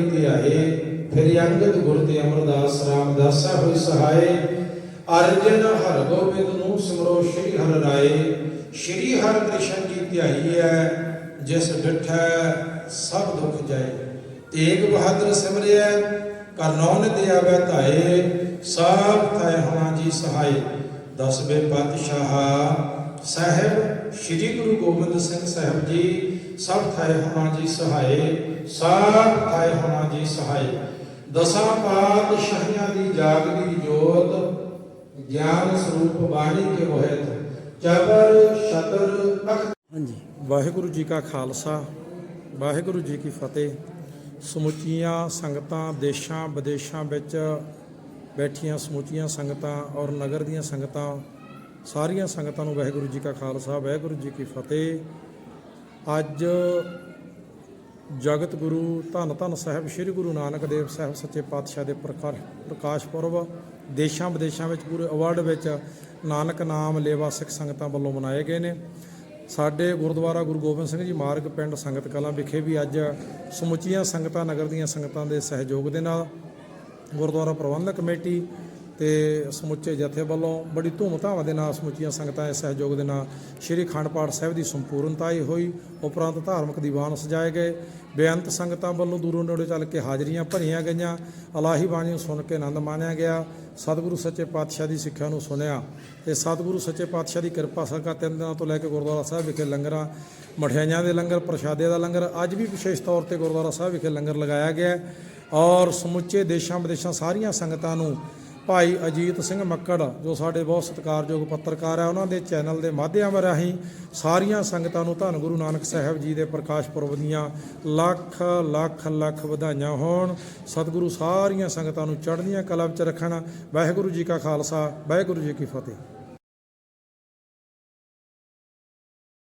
ਨਾਨਕ ਧਿਆਏ ਫਿਰ ਅੰਗਦ ਗੁਰ ਤੇ ਅਮਰਦਾਸ ਰਾਮਦਾਸਾ ਹੋਈ ਸਹਾਏ। ਅਰਜਨ ਹਰ ਗੋਬਿੰਦ ਨੂੰ ਸਿਮਰੋ ਸ਼੍ਰੀ ਹਰਿ ਰਾਏ। ਸ਼੍ਰੀ ਹਰਿ ਕ੍ਰਿਸ਼ਨ ਜੀ ਧਿਆਈਐ ਜਿਸ ਡਿਠੈ ਸਭ ਦੁਖ ਜਾਏ। ਤੇਗ ਬਹਾਦਰ ਸਿਮਰਿਐ ਕਰਨੌ ਨਿਤ ਆਵੈ ਧਾਏ। ਸਭ ਤੈ ਹਮਾ ਜੀ ਸਹਾਈ ਦਸਵੇਂ ਪਾਤਸ਼ਾਹ ਸਾਹਿਬ, ਸ੍ਰੀ ਗੁਰੂ ਗੋਬਿੰਦ ਸਿੰਘ ਸਾਹਿਬ ਜੀ ਸਭ ਥਾਏ ਹਮਾ ਜੀ ਸਹਾਏ ਸਭ ਥਾਏ ਹਮਾ ਜੀ ਸਹਾਏ। ਦਸਾਂ ਪਾਤਸ਼ਾਹੀਆਂ ਦੀ ਜਾਗਦੀ ਜੋਤ, ਗਿਆਨ ਸਰੂਪ ਬਾਣੀ ਕੇ ਹੋਇਤ। ਚਬਰ ਸ਼ਤਰ ਅਖ। ਹਾਂਜੀ। ਵਾਹਿਗੁਰੂ ਜੀ ਕਾ ਖਾਲਸਾ, ਵਾਹਿਗੁਰੂ ਜੀ ਕੀ ਫਤਿਹ। ਸਮੁੱਚੀਆਂ ਸੰਗਤਾਂ ਦੇਸ਼ਾਂ ਵਿਦੇਸ਼ਾਂ ਵਿੱਚ ਬੈਠੀਆਂ ਸਮੁੱਚੀਆਂ ਸੰਗਤਾਂ ਔਰ ਨਗਰ ਦੀਆਂ ਸੰਗਤਾਂ, ਸਾਰੀਆਂ ਸੰਗਤਾਂ ਨੂੰ ਵਾਹਿਗੁਰੂ ਜੀ ਕਾ ਖਾਲਸਾ, ਵਾਹਿਗੁਰੂ ਜੀ ਕੀ ਫਤਿਹ। ਅੱਜ ਜਗਤ ਗੁਰੂ ਧੰਨ ਧੰਨ ਸਾਹਿਬ ਸ੍ਰੀ ਗੁਰੂ ਨਾਨਕ ਦੇਵ ਸਾਹਿਬ ਸੱਚੇ ਪਾਤਸ਼ਾਹ ਦੇ ਪ੍ਰਕਾਰ ਪ੍ਰਕਾਸ਼ ਪੁਰਬ ਦੇਸ਼ਾਂ ਵਿਦੇਸ਼ਾਂ ਵਿੱਚ ਪੂਰੇ ਵਰਲਡ ਵਿੱਚ ਨਾਨਕ ਨਾਮ ਲੇਵਾ ਸਿੱਖ ਸੰਗਤਾਂ ਵੱਲੋਂ ਮਨਾਏ ਗਏ ਨੇ। ਸਾਡੇ ਗੁਰਦੁਆਰਾ ਗੁਰੂ ਗੋਬਿੰਦ ਸਿੰਘ ਜੀ ਮਾਰਗ ਪਿੰਡ ਸੰਗਤ ਕਲਾਂ ਵਿਖੇ ਵੀ ਅੱਜ ਸਮੁੱਚੀਆਂ ਸੰਗਤਾਂ, ਨਗਰ ਦੀਆਂ ਸੰਗਤਾਂ ਦੇ ਸਹਿਯੋਗ ਦੇ ਨਾਲ ਗੁਰਦੁਆਰਾ ਪ੍ਰਬੰਧਕ ਕਮੇਟੀ ਤੇ ਸਮੁੱਚੇ ਜਥੇ ਵੱਲੋਂ ਬੜੀ ਧੂਮਧਾਮ ਦੇ ਨਾਲ ਸਮੁੱਚੀਆਂ ਸੰਗਤਾਂ ਦੇ ਸਹਿਯੋਗ ਦੇ ਨਾਲ ਸ੍ਰੀ ਅਖੰਡ ਪਾਠ ਸਾਹਿਬ ਦੀ ਸੰਪੂਰਨਤਾ ਹੀ ਹੋਈ। ਉਪਰੰਤ ਧਾਰਮਿਕ ਦੀਵਾਨ ਸਜਾਏ ਗਏ। ਬੇਅੰਤ ਸੰਗਤਾਂ ਵੱਲੋਂ ਦੂਰੋਂ ਨੇੜੇ ਚੱਲ ਕੇ ਹਾਜ਼ਰੀਆਂ ਭਰੀਆਂ ਗਈਆਂ। ਅਲਾਹੀ ਬਾਣੀ ਨੂੰ ਸੁਣ ਕੇ ਆਨੰਦ ਮਾਣਿਆ ਗਿਆ। ਸਤਿਗੁਰੂ ਸੱਚੇ ਪਾਤਸ਼ਾਹ ਦੀ ਸਿੱਖਿਆ ਨੂੰ ਸੁਣਿਆ ਤੇ ਸਤਿਗੁਰੂ ਸੱਚੇ ਪਾਤਸ਼ਾਹ ਦੀ ਕਿਰਪਾ ਸਦਕਾ ਤਿੰਨ ਦਿਨਾਂ ਤੋਂ ਲੈ ਕੇ ਗੁਰਦੁਆਰਾ ਸਾਹਿਬ ਵਿਖੇ ਲੰਗਰਾਂ, ਮਠਿਆਈਆਂ ਦੇ ਲੰਗਰ, ਪ੍ਰਸ਼ਾਦੇ ਦਾ ਲੰਗਰ, ਅੱਜ ਵੀ ਵਿਸ਼ੇਸ਼ ਤੌਰ ਤੇ ਗੁਰਦੁਆਰਾ ਸਾਹਿਬ ਵਿਖੇ ਲੰਗਰ ਲਗਾਇਆ ਗਿਆ ਔਰ ਸਮੁੱਚੇ ਦੇਸ਼ਾਂ ਵਿਦੇਸ਼ਾਂ ਸਾਰੀਆਂ ਸੰਗਤਾਂ ਨੂੰ ਭਾਈ ਅਜੀਤ ਸਿੰਘ ਮੱਕੜ, ਜੋ ਸਾਡੇ ਬਹੁਤ ਸਤਿਕਾਰਯੋਗ ਪੱਤਰਕਾਰ ਆ, ਉਹਨਾਂ ਦੇ ਚੈਨਲ ਦੇ ਮਾਧਿਅਮ ਰਾਹੀਂ ਸਾਰੀਆਂ ਸੰਗਤਾਂ ਨੂੰ ਧੰਨ ਗੁਰੂ ਨਾਨਕ ਸਾਹਿਬ ਜੀ ਦੇ ਪ੍ਰਕਾਸ਼ ਪੁਰਬ ਦੀਆਂ ਲੱਖ ਲੱਖ ਲੱਖ ਵਧਾਈਆਂ ਹੋਣ। ਸਤਿਗੁਰੂ ਸਾਰੀਆਂ ਸੰਗਤਾਂ ਨੂੰ ਚੜ੍ਹਦੀਆਂ ਕਲਾ ਵਿੱਚ ਰੱਖਣ। ਵਾਹਿਗੁਰੂ ਜੀ ਕਾ ਖਾਲਸਾ, ਵਾਹਿਗੁਰੂ ਜੀ ਕੀ ਫਤਿਹ।